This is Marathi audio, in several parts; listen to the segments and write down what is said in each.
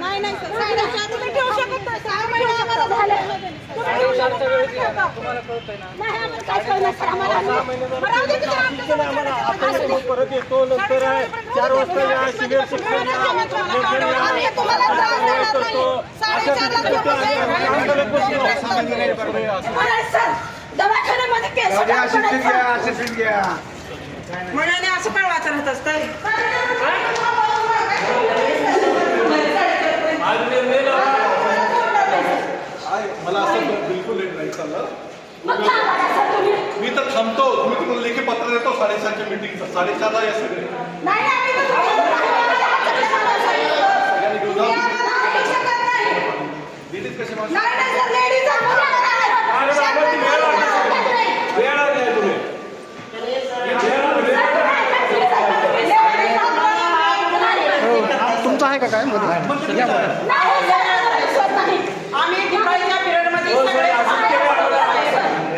नाही नाही तुम्ही ठेवू शकत नाही सहा महिने आम्हाला झाले तुम्ही ठेवू शकत नाही. परत येतो नंतर चार वाजता या सिनियर शिक्षण आम्ही तुम्हाला त्रास देणार नाही. साडेचारला ठेवू अरे सर, दवाखान्यामध्ये केस काढून म्हणाने असं काय वाचत असतंय मला असं बिलकुल नाही चाललं. मग तुम्ही? मी तर थांबतो. तुम्ही तुम्हाला लेखी पत्र देतो. साडेसहाच्या मिटिंगचं साडेचारला या सगळे. नाही, नाही, मी तर तुमच्या सगळ्यांनी घेऊन जा. नाही. नाही, नाही, ladies तुम्ही तुमचं आहे का काय मध्ये या बरं. नाही, सर, स्वतः नाही. आम्ही दिवाळीच्या पिरियडमध्ये सगळे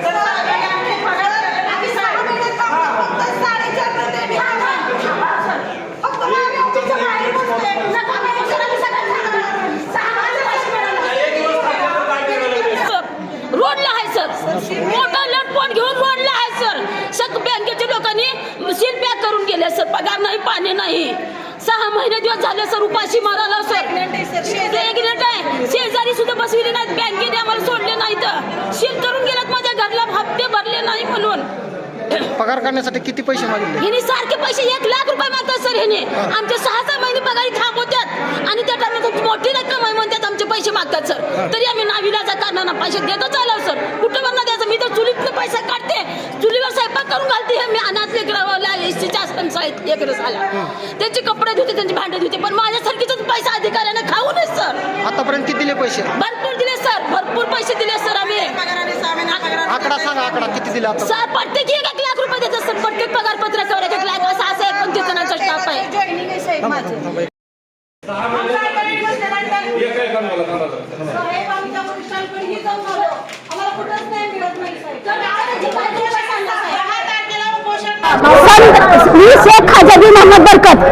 तर सगळे आम्ही पगार- आम्ही सहा महिने थांबलो, फक्त साडेचारला ते बी आम्हाला. फक्त मग आम्ही ऑफिसच्या बाहेर बसतोय. नका म्हणून सर, आम्ही सगळं थांबलो. सहा महिने पैसे मिळाले. रोडला आहे सर मोठा लटपट घेऊन रोडला आहे सर सग बँकेच्या लोकांनी सील पॅक करून गेले सर. पगार नाही पाणी नाही. सहा महिने दिवस झाले सर उपाशी मारायला सर. प्रेग्नेंट आहे शेजारी सुद्धा बसविले नाहीत. बँकेने आम्हाला सोडले नाहीत. सील करून गेल्यात माझ्या घरला. हप्ते भरले नाही म्हणून. पगार काढण्यासाठी किती पैसे मागितले? हिने सारखे पैसे एक लाख रुपये मागतात सर ह्याने आमचे सहा सहा महिने पगारी थांबवतात. आणि त्या टायमाला मोठी रक्कम आहे म्हणतात आमचे पैसे मागतात सर. तरी आम्ही नाविलाचा कारणानं पैसे देतच आलो सर. कुठं बघणार द्यायचं मी तर चुलीतले पैसे काढते. चुलीवर स्वयंपाक करून घालते. हे मी अनाथ एसटीच्या शाळेत लेकरं झाला त्यांचे कपडे धुते त्यांची भांडे धुते पण माझ्यासारखीच पैसा अधिकाऱ्याने खाऊ नये सर. आतापर्यंत किती दिले पैसे? भरपूर दिले सर. भरपूर पैसे दिले सर आम्ही. आकडा सांगा आकडा. किती दिले सर प्रत्येक एक एक लाख रुपये देतात सर. प्रत्येक पगार पत्रकावर एक एक लाख असं असं एकोणतीस जणांचा स्टाफ आहे Joining आहे साहेब माझं. एक एक काम मला थांबा जरा. साहेब, आमच्या वरिष्ठांकडे ही जाऊन आलो. आम्हाला कुठंच नाही मिळत नाही, साहेब. तर आम्हाला जी पाहिजे ते सांगा, साहेब. दहा तारखेला उपोषण संत मी शेख खाजाजी मोहम्मद बरकत.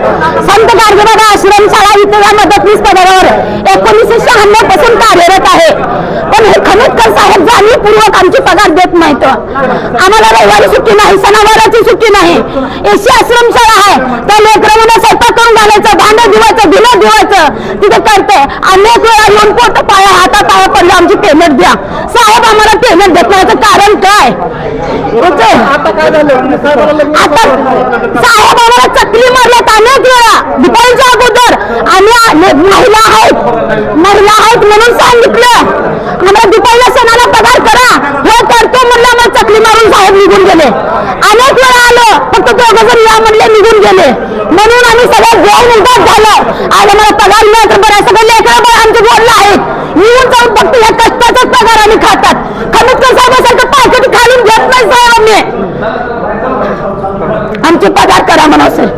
संत गाडगेबाबा आश्रमशाळा इथे या मदतनीस पदावर एकोणीसशे शहाण्णवपासून कार्यरत आहे. पण हे खमितकर साहेब जाणीवपूर्वक आमची पगार देत नाहीत. आम्हाला रविवारी सुट्टी नाही सणावाराची सुट्टी नाही. एसी आश्रमशाळा आहे. त्या लेकरांना स्वतः करून घालायचं भांडं दिवायचं धुणं दिवायचं तिथं करते. अनेक वेळा येऊन पोट पाया हाता पाया पडलं आमची पेमेंट द्या. साहेब आम्हाला पेमेंट देत नाही कारण काय? आता काय झालं? आम्हाला चकली मारल्यात अनेक वेळा. दुपारच्या अगोदर. आणि आ- महिला आहेत. महिला आहेत म्हणून सांगितलं. आम्हाला दुपारच्या सणाला पगार करा. हे करतो म्हणलं आम्हाला चकली मारून साहेब निघून गेले. अनेक वेळा आलं. फक्त दोघं जण या म्हणले निघून गेले. म्हणून आम्ही सगळं जाऊन उदास झालं. आणि मला पगार मिळत बरं. सगळे लेकरं आमचे बोललं आहेत. येऊन जाऊन फक्त या कष्टाचाच पगार आम्ही खातात. खालून घेत नाही आम्ही आमचे पगार करा असेल.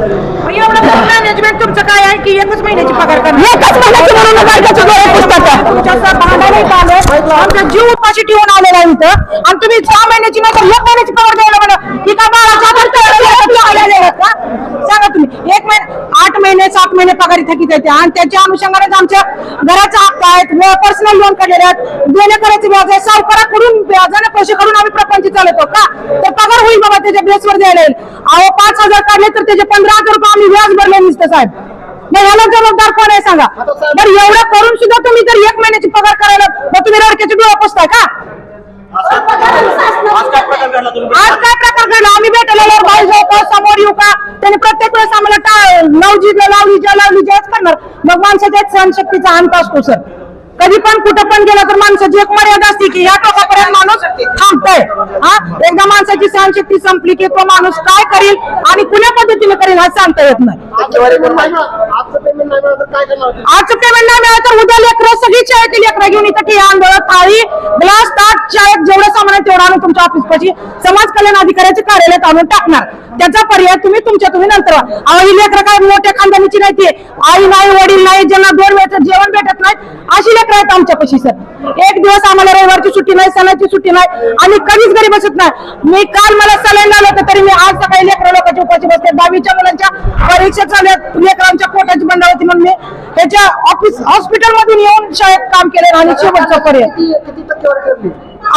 एवढं मॅनेजमेंट तुमचं काय आहे की एकच महिन्याची पगार करणार एकच महिन्याची म्हणून वर्गाची डोळे पुस्तकं. तुमच्या भांडायला आलो आमचा जीव उपाशी ठेवून आलेला आहे इथं. आणि तुम्ही सहा महिन्याची नाही तर एक महिन्याची पगार द्यायला म्हणा. ही का सांगा तुम्ही एक महिने आठ महिने पगारी थकीत येते आणि त्याच्या अनुषंगानेच आमच्या घराचा हप्ता आहेत. पर्सनल लोन काढलेले आहेत. देणे करायचे व्याज आहे. सावकाराकडून व्याजाने पैसे काढून आम्ही प्रपंच चालवतो का? तर पगार होईल बाबा त्याच्या बेसवर द्यायला येईल. अहो पाच हजार काढले तर त्याचे पंधरा हजार रुपये आम्ही व्याज भरले नसतं साहेब. मग ह्याला जबाबदार कोण आहे सांगा? बरं एवढं करून सुद्धा तुम्ही जर एक महिन्याची पगार करायला मग तुम्ही रडक्याचे डोळा पुसताय का? आज काय प्रकार घडला आम्ही भेटायला का? समोर येऊ का? त्याने प्रत्येक वेळेस आम्हाला नवजीला लावली ज्या लावली ज्याच करणार. मग माणसाच्या सहनशक्तीचा अंत असतो सर. कधी पण कुठं पण गेला तर माणसाची एक मर्यादा असते की या टोकापर्यंत माणूस थांबतोय. हा? एकदा माणसाची सहनशक्ती संपली की तो माणूस काय करेल आणि कुण्या पद्धतीने करेल हा सांगता येत नाही. आज पेमेंट नाही मिळालं तर उद्या लेकरं सगळी शाळेतील लेकरं घेऊन इथं ठिया आंधळ थाळी ग्लास ताट शाळेत जेवढं सामान आहे तेवढं आणून तुमच्या ऑफिस पाशी समाज कल्याण अधिकाऱ्याचे कार्यालयात आणून टाकणार. त्याचा पर्याय तुम्ही तुमच्या तुम्ही नंतर अहो ही लेकरं काय मोठ्या खानदानीची नाही आई नाही वडील नाही ज्यांना दोन वेळचं जेवण भेटत नाही अशी लेकरं आहेत आमच्यापाशी सर. एक दिवस आम्हाला रविवारची सुट्टी नाही सणाची सुट्टी नाही आणि कधीच घरी बसत नाही. मी काल मला सलाईन आलं होतं तरी मी आज सकाळी लेकरं लोकांची उपाशी बसते दहावीच्या मुलांच्या परीक्षा चालू आहेत लेकरांच्या पोटाची बंद होती म्हणून त्याच्या ऑफिस हॉस्पिटल मधून येऊन शाळेत काम केले आणि शेवटचं पर्याय.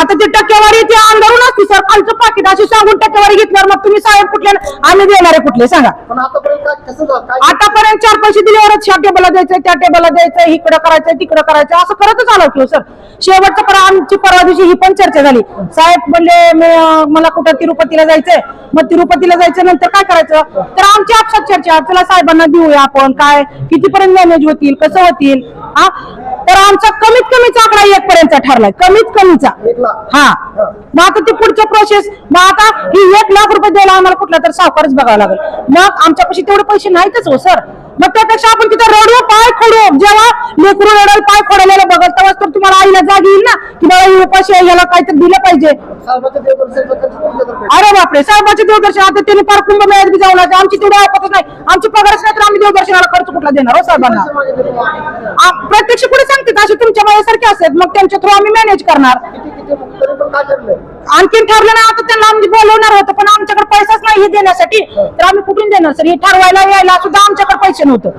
आता ते टक्केवारी ते अंधारून असते सर. खालचं पाकिट अशी सांगून टक्केवारी घेतल्यावर मग तुम्ही साहेब कुठले आम्ही देणारे कुठले सांगा. पण आतापर्यंत काय कसं झालं? काय आतापर्यंत चार पैसे दिल्यावरच ह्या टेबलला द्यायचं त्या टेबलला द्यायचं इकडं करायचं तिकडं करायचं असं करतच आलो की सर. शेवटचं पर आमची परवा दिवशी ही पण चर्चा झाली. साहेब म्हणले मी, अं, मला कुठं तिरुपतीला जायचंय? मग तिरुपतीला जायचं नंतर काय करायचं? तर आमची आपसात चर्चा चला साहेबांना देऊया आपण. काय? कितीपर्यंत मॅनेज होतील? कसं होतील? हा? तर आमचा कमीत कमीचा आकडा एक पर्यंतचा ठरलाय. कमीत कमीचा. हा. मग आता ती पुढच्या प्रोसेस मग आता ही एक लाख रुपये द्यायला आम्हाला कुठला तर सावकारच बघावं लागेल. मग आमच्यापाशी तेवढे पैसे नाहीतच हो सर मग त्यापेक्षा आपण तिथं रोडवर पाय खोडू जेव्हा लेकरू रडायला पाय खोडलेलं बघल तेव्हाच तर तुम्हाला आईला जाग येईल ना की बाबा ही उपाशी आहे याला काहीतरी दिलं पाहिजे अरे बापरे साहेबाचे देवदर्शन आता त्यांनी फार कुंभमेळ्यात बी जाऊन. आमची तेवढी ऐकतच नाही आमची पगारच नाही तर आम्ही देवदर्शनाला खर्च कुठला देणार हो साहेबांना प्रत्यक्ष पुढे सांगते असे तुमच्या माझ्यासारखे असतात मग त्यांच्या थ्रू आम्ही मॅनेज करणार आणखीन ठरलं नाही आता त्यांना आम्ही बोलवणार होतं पण आमच्याकडे पैसाच नाही हे देण्यासाठी. तर आम्ही कुठून देणार सर? हे ठरवायला यायला सुद्धा आमच्याकडे पैसे नव्हतं.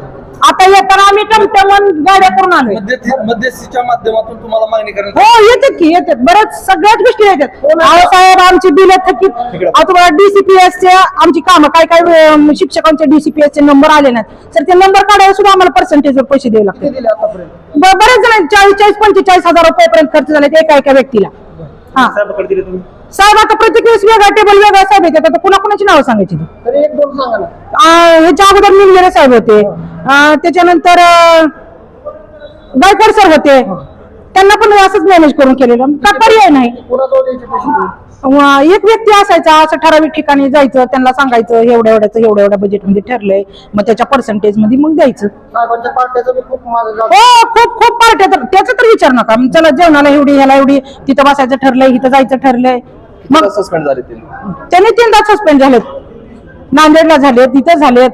आता येताना आम्ही टमटमन गाड्या करून आलोय. मध्यस्थी- मध्यस्थीच्या माध्यमातून तुम्हाला मागणी करण्यात हो येतात की येतात. बऱ्याच सगळ्याच गोष्टी येतात. अहो साहेब आमची बिल थकीत अहो, तुम्हाला डीसीपीएस चे आमची कामं काय काय अं, शिक्षकांचे डीसीपीएस चे नंबर आले नाहीत. सर ते नंबर काढायला सुद्धा आम्हाला पर्सेंटेजवर पैसे द्यावे लागतात. किती दिले आतापर्यंत? ब- बरेच जण चाळीस चाळीस पंचेचाळीस हजार रुपयापर्यंत खर्च झाले एका एका व्यक्तीला. हा. साहेबाकडे दिले तुम्ही? साहेब आता प्रत्येक वेळेस वेगळा टेबल वेगळा साहेब येतात आता कुणा कुणाची नावं सांगायची ती? तरी एक दोन सांगा ना. आ, ह्याच्या अगोदर निमलेले साहेब होते. त्याच्यानंतर अ, गायकवाड सर होते. त्यांना पण असंच मॅनेज करून केलेलं. का पर्याय नाही. एक व्यक्ती असायचा असं ठराविक ठिकाणी जायचं त्यांना सांगायचं एवढ्या एवढ्याचं एवढ्या एवढ्या बजेटमध्ये ठरलंय मग त्याच्या पर्सेंटेजमध्ये मग द्यायचं. हो खूप खूप पार्ट्या तर त्याचा तर विचार नका. मग चला जेवणाला एवढी ह्याला एवढी तिथं बसायचं ठरलंय इथं जायचं ठरलंय. मग सस्पेंड झाले ते. त्यांनी तीनदा सस्पेंड झालेत. नांदेडला झालेत तिथे झालेत.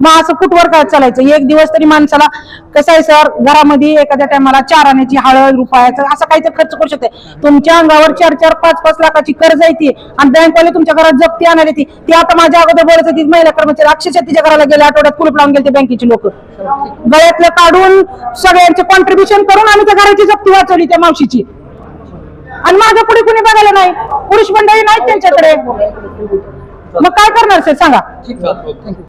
मग असं फुटवर काय चालायचं? एक दिवस तरी माणसाला कसं आहे सर घरामध्ये एखाद्या टायमाला चार आण्याची हळद रुपयाचं असं काहीतरी खर्च करू शकते. तुमच्या अंगावर चार चार पाच पाच लाखाची कर्ज येते आणि बँकवाले तुमच्या घरात जप्ती आणायला येते. ती आता माझ्या अगोदर बोलत होती महिला कर्मचारी अक्षरशः तिच्या घराला गेल्या आठवड्यात कुलूप लावून गेले बँकेचे लोक. गळ्यातलं काढून सगळ्यांचे कॉन्ट्रीब्युशन करून आम्ही त्या घराची जप्ती वाचवली त्या मावशीची. आणि माझ्या पुढे कुणी बघायला नाही. पुरुष मंडळी नाहीत त्यांच्याकडे. मग काय करणार सर? सांगा.